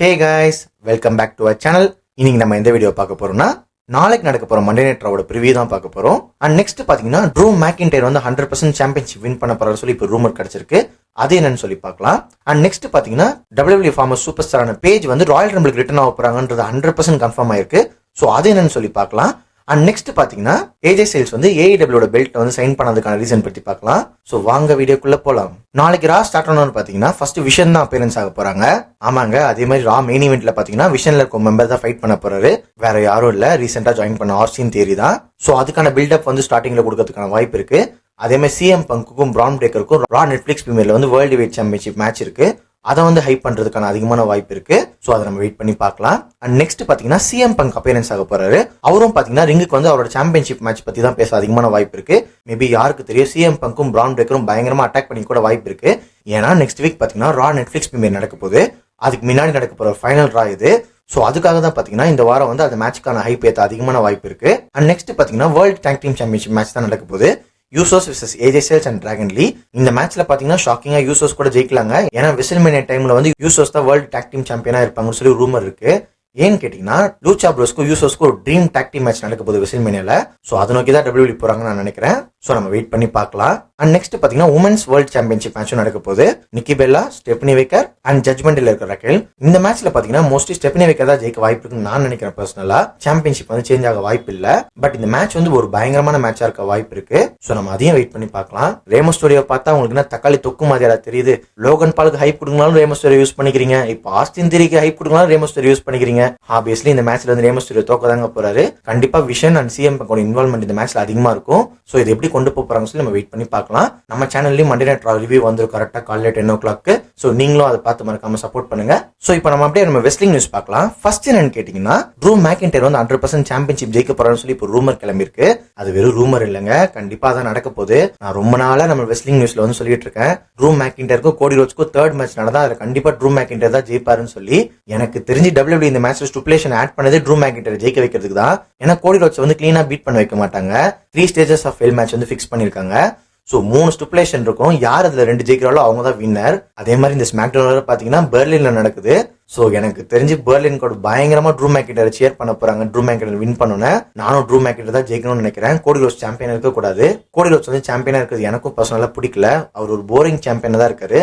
Hey guys welcome back to our channel இன்னைக்கு நம்ம எந்த வீடியோ பார்க்க போறோம்னா நாளைக்கு நடக்க போற மண்டே நைட் ராவோட ப்ரிவியூ தான் பார்க்க போறோம். அண்ட் நெக்ஸ்ட் பாத்தீங்கன்னா ட்ரூ மேக்கின்டைர் வந்து ஹண்ட்ரட் பர்சன்ட் சாம்பியன்ஷிப் வின் பண்ண போறாரு சொல்லி இப்போ ரூமர் கிடைச்சிருக்கு. அது என்னன்னு சொல்லி பார்க்கலாம். அண்ட் நெக்ஸ்ட் பாத்தீங்கன்னா டபிள்யூபிள்யூ ஃபார்மர் சூப்பர் ஸ்டாரான பேஜ் வந்து ராயல் ரம்பிளுக்கு ரிட்டர்ன் ஆக போறாங்கன்றது ஹண்ட்ரட் பர்சன்ட் கன்ஃபார்ம் ஆயிருக்கு. ஸோ அது என்னன்னு சொல்லி பார்க்கலாம். அண்ட் நெக்ஸ்ட் பாத்தீங்கன்னா ஏஜே சேல்ஸ் வந்து ஏஇடபிள்யூட பெல்ட் வந்து சைன் பண்ணதுக்கான ரீசன் பத்தி பார்க்கலாம். ஸோ வாங்க வீடியோக்குள்ள போகலாம் நாளைக்கு ரா ஸ்டார்ட் ஆனோன்னு பார்த்தீங்கன்னா ஃபர்ஸ்ட் விஷன் தான் அப்பியரன்ஸ் ஆக போறாங்க. ஆமாங்க அதே மாதிரி ரா மெயின் இவெண்ட்ல பாத்தீங்கன்னா விஷன்ல இருக்க மெம்பர் தான் ஃபைட் பண்ண போறாரு. வேற யாரும் இல்ல ரீசெண்டா ஜாயின் பண்ண ஆர்சின் தேரி தான். ஸோ அதுக்கான பில்டப் வந்து ஸ்டார்டிங்ல கொடுக்கறதுக்கான வாய்ப்பு இருக்கு. அதே மாதிரி சிஎம் பங்குக்கும் பிரான் பிரேக்கருக்கும் ரா நெட்ஃபிளிக்ஸ் பிரீமியர்ல வந்து வேர்ல்டு வெயிட் சாம்பியன்ஷிப் மேட்ச் இருக்கு. அதை வந்து ஹைப் பண்றதுக்கான அதிகமான வாய்ப்பு இருக்கு. ஸோ அதை நம்ம வெயிட் பண்ணி பார்க்கலாம். அண்ட் நெக்ஸ்ட் பாத்தீங்கன்னா சிஎம் பங்க் அப்பியரன்ஸ் ஆக போறாரு. அவரும் பாத்தீங்கன்னா ரிங்குக்கு வந்து அவரோட சாம்பியன்ஷிப் மேட்ச் பத்தி தான் பேச அதிகமான வாய்ப்பு இருக்கு. மேபி யாருக்கு தெரியும் சிஎம் பங்கும் பிரான் பிரேக்கரும் பயங்கரமா அட்டாக் பண்ணி கூட வாய்ப்பு இருக்கு. ஏன்னா நெக்ஸ்ட் வீக் பாத்தீங்கன்னா ரா நெட்ஃபிளிக்ஸ் பிரீமியர் நடக்க போகுது. அதுக்கு முன்னாடி நடக்க போற ஃபைனல் ரா இது. ஸோ அதுக்காக தான் பாத்தீங்கன்னா இந்த வாரம் வந்து அந்த மேட்ச்க்கான ஹைப் ஏற்ற அதிகமான வாய்ப்பு இருக்கு. அண்ட் நெக்ஸ்ட் பாத்தீங்கன்னா world tag team championship match தான் நடக்க போகுது. Usos versus AJ Styles and Dragon Lee இந்த மேட்ச்ல பாத்தீங்கன்னா ஷாக்கிங்கா யூசோஸ் கூட ஜெயிக்கலாங்க. ஏன்னா விசில்மேனிய டைம்ல வந்து யூசோஸ் தான் வேர்ல்டு டேக் டீம் சாம்பியனா இருப்பாங்கன்னு சொல்லி ரூமர் இருக்கு. ஏன்னு கேட்டீங்கன்னா லூச்சா ப்ரோஸ்க்கும் யூசோஸ்க்கும் ஒரு ட்ரீம் டாக் டீம் மேட்ச் நடக்க போகுது விசில்மேனியால ஸோ அதை நோக்கி தான் டபிள்யூ போறாங்கன்னு நான் நினைக்கிறேன். ஸோ நம்ம வெயிட் பண்ணி பார்க்கலாம். அண்ட் நெக்ஸ்ட் பார்த்தீங்கன்னா உமன்ஸ் வேர்ல்ட் சாம்பியன்ஷிப் மேட்சும் நடக்க போகுது. Nikki Bella Stephanie Vaquer and ஜட்மெண்ட்ல இருக்கிற ரக்கேல். இந்த மேட்ச்ல பார்த்தீங்கன்னா மோஸ்ட்லி ஸ்டெப்னி வேக்கர் தான் ஜெயிக்க வாய்ப்பு இருக்குன்னு நான் நினைக்கிறேன் பர்சனலா சாம்பியன்ஷிப் வந்து சேஞ்ச் ஆக வாய்ப்பு இல்லை. பட் இந்த மேட்ச் வந்து ஒரு பயங்கரமான மேட்சா இருக்க வாய்ப்பு இருக்கு. ஸோ நம்ம அதையும் வெயிட் பண்ணி பார்க்கலாம். ரேமோ ஸ்டோரியோ பார்த்தா உங்களுக்கு என்ன தக்காளி தொக்கு மாதிரியா தெரியுது. லோகன் பாலுக்கு ஹைப் கொடுங்கனாலும் ரேமோ ஸ்டோரியோ யூஸ் பண்ணிக்கிறீங்க. இப்போ ஆஸ்தின் திரிக்கு ஹைப் கொடுங்கனாலும் ரேமோ ஸ்டோரியோ யூஸ் பண்ணிக்கிறீங்க. ஆப்வியஸ்லி இந்த மேட்ச்ல வந்து ரேமோ ஸ்டோரியோ தோக்க தாங்க போறாரு. கண்டிப்பா விஷன் அண்ட் சிஎம் இன்வால்மெண்ட் இந்த மேட்ச்ல அதிகமா இருக்கும். ஸோ இது எப்படி கொண்டு போகிறாங்க சொல்லி நம்ம வெயிட் பண்ணி பார்க்கலாம். நம்ம சேனல்லையும் மண்டே நைட் ரிவ்யூ வந்துடும் கரெக்டாக காலையில் டென் ஓ கிளாக்கு ஸோ நீங்களும் அதை பார்த்து மறக்காம சப்போர்ட் பண்ணுங்க. ஸோ இப்போ நம்ம அப்படியே நம்ம வெஸ்லிங் நியூஸ் பார்க்கலாம். ஃபர்ஸ்ட் என்னன்னு கேட்டிங்கன்னா ட்ரூ மேக்கின்டர் வந்து ஹண்ட்ரட் பர்சன்ட் சாம்பியன்ஷிப் ஜெயிக்க போறான்னு சொல்லி இப்போ ரூமர் கிளம்பிருக்கு அது வெறும் ரூமர் இல்லைங்க. கண்டிப்பாக தான் நடக்க போகுது. நான் ரொம்ப நாளாக நம்ம வெஸ்லிங் நியூஸில் வந்து சொல்லிட்டு இருக்கேன். ட்ரூ மேக்கின்டருக்கும் கோடி ரோஜ்க்கும் தேர்ட் மேட்ச் நடந்தா அதில் கண்டிப்பாக ட்ரூ மேக்கின்டர் தான் ஜெயிப்பாருன்னு சொல்லி எனக்கு தெரிஞ்சு டபிள்யூ இந்த மேட்ச் ஸ்டுப்லேஷன் ஆட் பண்ணதே ட்ரூ மேக்கின்டர் ஜெயிக்க வைக்கிறதுக்கு தான். ஏன்னா கோடி ரோஜ் வந்து க்ளீனாக பீட் பண்ண வைக்க மாட்டாங்க. Three stages of fail match வந்து ஃபிக்ஸ் பண்ணிருக்காங்க. ஸோ மூணு ஸ்டிப்புலேஷன் இருக்கும். யார் அதில் ரெண்டு ஜெயிக்கிறாலோ அவங்க தான் வின்னர் அதே மாதிரி இந்த ஸ்மாக் டவுன் பாத்தீங்கன்னா பெர்லினில் நடக்குது. ஸோ எனக்கு தெரிஞ்சு பெர்லின் கூட பயங்கரமா ட்ரூ மேக்கிட்டர் சேர் பண்ண போறாங்க. ட்ரூ மேக்கிட்டர் வின் பண்ணுனேன் நானும் ட்ரூ மேக்கிட்டர் தான் ஜெயிக்கணும்னு நினைக்கிறேன். கோடி ரோஸ் சாம்பியன் இருக்கக்கூடாது கோடி ரோஸ் வந்து சாம்பியனாக இருக்கிறது எனக்கும் பர்சனலாக பிடிக்கல. அவர் ஒரு போரிங் சாம்பியனாக தான் இருக்காரு.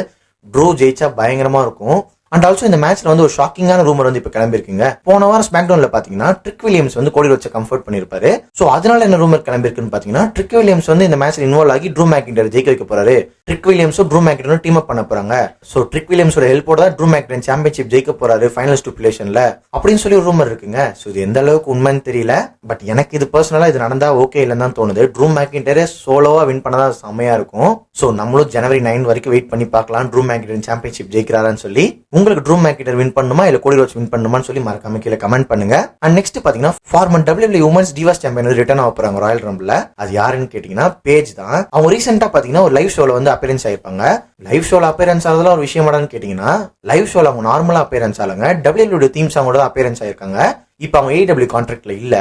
ட்ரூ ஜெயிச்சா பயங்கரமா இருக்கும். அண்ட் ஆல்சோ இந்த மேட்ச்ல வந்து ஒரு ஷாக்கிங்கான ரூமர் வந்து இப்ப கிளம்பிருக்குங்க. போன வாரம் ஸ்மாக் டவுன்ல பாத்தீங்கன்னா ட்ரிக் வில்லியம்ஸ் வந்து கோடி வச்ச கம்ஃபர்ட் பண்ணிருப்பாரு. சோ அதனால என்ன ரூமர் கிளம்பிருக்குன்னு பாத்தீங்கன்னா ட்ரிக் வில்லியம்ஸ் வந்து இந்த மேட்ச்ல இன்வால்வ் ஆகி ட்ரூ மேக்கிண்டர் ஜெயிக்க வைக்க போறாரு. ட்ரிக் வில்லியம்ஸும் ட்ரூ மேக்கிண்டரும் டீம் அப் பண்ண போறாங்க. சோ ட்ரிக் வில்லியம்ஸோட ஹெல்ப்போட தான் ட்ரூ மேக்கிடன் சாம்பியன்ஷிப் ஜெயிக்க போறாரு ஃபைனல் ஸ்டூப்லேஷன்ல அப்படின்னு சொல்லி ஒரு ரூமர் இருக்குங்க. சோ இது எந்த அளவுக்கு உண்மைன்னு தெரியல. பட் எனக்கு இது பர்சனலா இது நடந்தா ஓகே இல்லைன்னு தான் தோணுது. ட்ரூ மேக்கிண்டரே சோலோவா வின் பண்ணதா செம்மையா இருக்கும். சோ நம்மளும் ஜனவரி நைன் வரைக்கும் வெயிட் பண்ணி பார்க்கலாம். ட்ரூ மேக்கிடன் சாம்பியன்ஷிப் ஜெயிக்கிறாரான்னு சொல்லி. உங்களுக்கு ட்ரூ மேக்கிட்டர் வின் பண்ணுமா? இல்ல கோடி ரோச் வின் பண்ணுமான்னு சொல்லி மறக்காம கீழே கமெண்ட் பண்ணுங்க. அண்ட் நெக்ஸ்ட் பாத்தீங்கன்னா former W women's divas champion வந்து ரிட்டர்ன் ஆக போறாங்க ராயல் ரம்பில் அது யாருன்னு கேட்டீங்கன்னா பேஜ் தான். அவங்க ரீசெண்டா பாத்தீங்கன்னா ஒரு லைவ் ஷோல வந்து அப்பியரன்ஸ் ஆயிருப்பாங்க. லைவ் ஷோல அப்பியரன்ஸ் ஆகுதுல ஒரு விஷயமாடான்னு கேட்டீங்கன்னா லைவ் ஷோல அவங்க நார்மலா அப்பியரன்ஸ் ஆளுங்க டபிள்யூ தீம் சாங்கோட தான் அப்பியரன்ஸ் ஆயிருக்காங்க. இப்போ அவங்க ஏடபிள்யூ கான்ட்ராக்ட்ல இல்ல.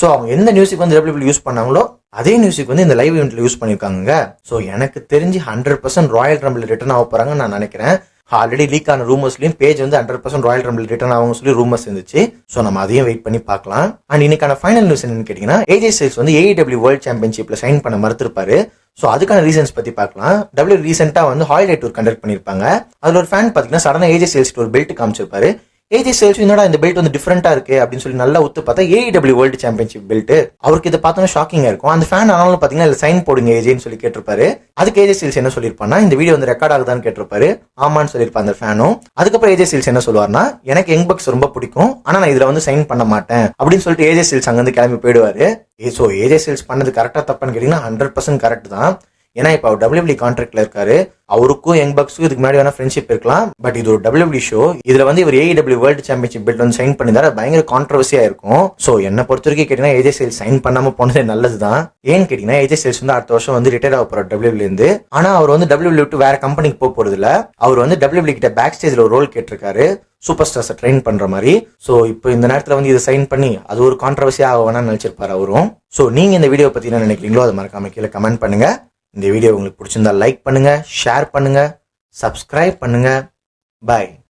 சோ அவங்க எந்த மியூசிக் வந்து டபிள்யூ யூஸ் பண்ணாங்களோ அதே மியூசிக் வந்து இந்த லைவ் இவெண்ட்ல யூஸ் பண்ணிருக்காங்க சோ எனக்கு தெரிஞ்சு hundred percent royal rumble return ஆக போறாங்கன்னு நான் நினைக்கிறேன். ஆல்ரெடி லீக் ஆன ரூமர்ஸ்லயும் பேஜ் வந்து hundred percent royal rumble return ஆகும் சொல்லி ரூமர்ஸ் இருந்துச்சு. ஸோ நம்ம அதையும் வெயிட் பண்ணி பார்க்கலாம். அண்ட் இன்னைக்கான ஃபைனல் நியூஸ் என்னன்னு கேட்டீங்கன்னா ஏஜே சேல்ஸ் வந்து ஏஇடபிள்யூ வேர்ல்ட் சாம்பியன்ஷிப்ல சைன் பண்ண மறுத்திருப்பாரு. ஸோ அதுக்கான ரீசன்ஸ் பத்தி பார்க்கலாம். டபிள்யூ ரீசெண்டா வந்து ஹாலிடே டூர் கண்டக்ட் பண்ணிருப்பாங்க. அதுல ஒரு ஃபேன் பாத்தீங்கன்னா சடனா ஏஜே சேல்ஸ் ஒரு பெல்ட் காமிச்சிருப்பாரு. ஏஜே சேல்ஸ் என்னடா இந்த பெல்ட் வந்து டிஃப்ரெண்டா இருக்கு அப்படின்னு சொல்லி நல்லா ஒத்து பார்த்தா ஏஇடபிள்யூ வேர்ல்டு சாம்பியன்ஷிப் பெல்ட் அவருக்கு இதை பார்த்தோன்னா ஷாக்கிங்கா இருக்கும். அந்த ஃபேன் ஆனாலும் பாத்தீங்கன்னா இதுல சைன் போடுங்க ஏஜேன்னு சொல்லி கேட்டிருப்பாரு. அதுக்கு ஏஜே சேல்ஸ் என்ன சொல்லியிருப்பான்னா இந்த வீடியோ வந்து ரெக்கார்ட் ஆகுதான்னு கேட்டிருப்பாரு. ஆமான்னு சொல்லியிருப்பா அந்த ஃபேனும் அதுக்கப்புறம் ஏஜே சேல்ஸ் என்ன சொல்லுவார்னா எனக்கு யங் பக்ஸ் ரொம்ப பிடிக்கும். ஆனா நான் இதுல வந்து சைன் பண்ண மாட்டேன். அப்படின்னு சொல்லிட்டு ஏஜே சேல்ஸ் அங்க வந்து கிளம்பி போயிடுவாரு. ஸோ ஏஜே சேல்ஸ் பண்ணது கரெக்டா தப்பான்னு கேட்டீங்கன்னா ஹண்ட்ரட் பர்சன்ட் கரெக்ட் தான். ஏன்னா இப்போ அவர் டபிள்யூபிளி கான்ட்ராக்ட்ல இருக்காரு. அவருக்கும் யங் பக்ஸுக்கும் இதுக்கு முன்னாடி வேணா ஃப்ரெண்ட்ஷிப் இருக்கலாம். பட் இது ஒரு டபிள்யூபிளி ஷோ இதுல வந்து இவர் ஏஇடபிள்யூ வேர்ல்டு சாம்பியன்ஷிப் பெல்ட் வந்து சைன் பண்ணிருந்தா பயங்கர கான்ட்ரவர்சியா இருக்கும். ஸோ என்ன பொறுத்த வரைக்கும் கேட்டீங்கன்னா ஏஜே சேல்ஸ் சைன் பண்ணாம போனது நல்லது தான் ஏன்னு கேட்டீங்கன்னா ஏஜே சேல்ஸ் வந்து அடுத்த வருஷம் வந்து ரிட்டையர் ஆக போறாரு டபிள்யூபிளி இருந்து ஆனா அவர் வந்து டபிள்யூபிள்யூ விட்டு வேற கம்பெனிக்கு போக போறது இல்ல அவர் வந்து டபிள்யூபிளி கிட்ட பேக் ஸ்டேஜ்ல ஒரு ரோல் கேட்டிருக்காரு. சூப்பர் ஸ்டார்ஸை ட்ரெயின் பண்ற மாதிரி. ஸோ இப்போ இந்த நேரத்தில் வந்து இதை சைன் பண்ணி அது ஒரு கான்ட்ரவர்சியாக ஆக வேணாம்னு நினைச்சிருப்பாரு அவரும். ஸோ நீங்க இந்த வீடியோ பத்தி என்ன நினைக்கிறீங்களோ அதை மறக்காம கீழே கமெண்ட் பண்ணுங்க. இந்த வீடியோ உங்களுக்கு பிடிச்சிருந்தா லைக் பண்ணுங்க ஷேர் பண்ணுங்கள் சப்ஸ்கிரைப் பண்ணுங்கள் பாய்